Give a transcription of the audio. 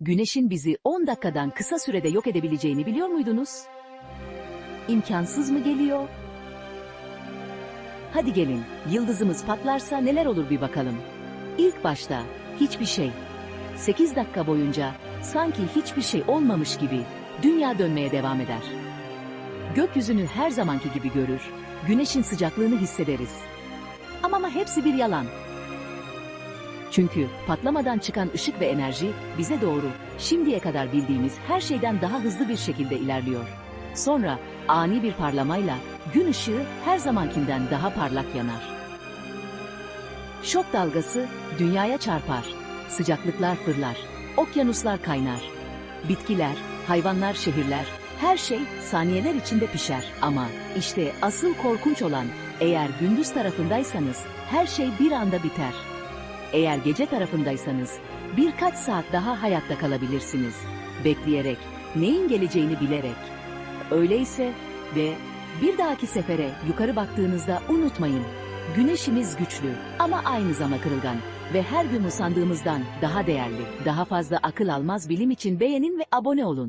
Güneşin bizi 10 dakikadan kısa sürede yok edebileceğini biliyor muydunuz? İmkansız mı geliyor? Hadi gelin, yıldızımız patlarsa neler olur bir bakalım. İlk başta hiçbir şey. 8 dakika boyunca sanki hiçbir şey olmamış gibi dünya dönmeye devam eder. Gökyüzünü her zamanki gibi görür, güneşin sıcaklığını hissederiz. Ama ama hepsi bir yalan. Çünkü patlamadan çıkan ışık ve enerji bize doğru şimdiye kadar bildiğimiz her şeyden daha hızlı bir şekilde ilerliyor. Sonra ani bir parlamayla gün ışığı her zamankinden daha parlak yanar. Şok dalgası dünyaya çarpar. Sıcaklıklar fırlar. Okyanuslar kaynar. Bitkiler, hayvanlar, şehirler, her şey saniyeler içinde pişer. Ama işte asıl korkunç olan eğer gündüz tarafındaysanız her şey bir anda biter. Eğer gece tarafındaysanız birkaç saat daha hayatta kalabilirsiniz. Bekleyerek, neyin geleceğini bilerek. Öyleyse ve bir dahaki sefere yukarı baktığınızda unutmayın. Güneşimiz güçlü ama aynı zamanda kırılgan ve her gün usandığımızdan daha değerli. Daha fazla akıl almaz bilim için beğenin ve abone olun.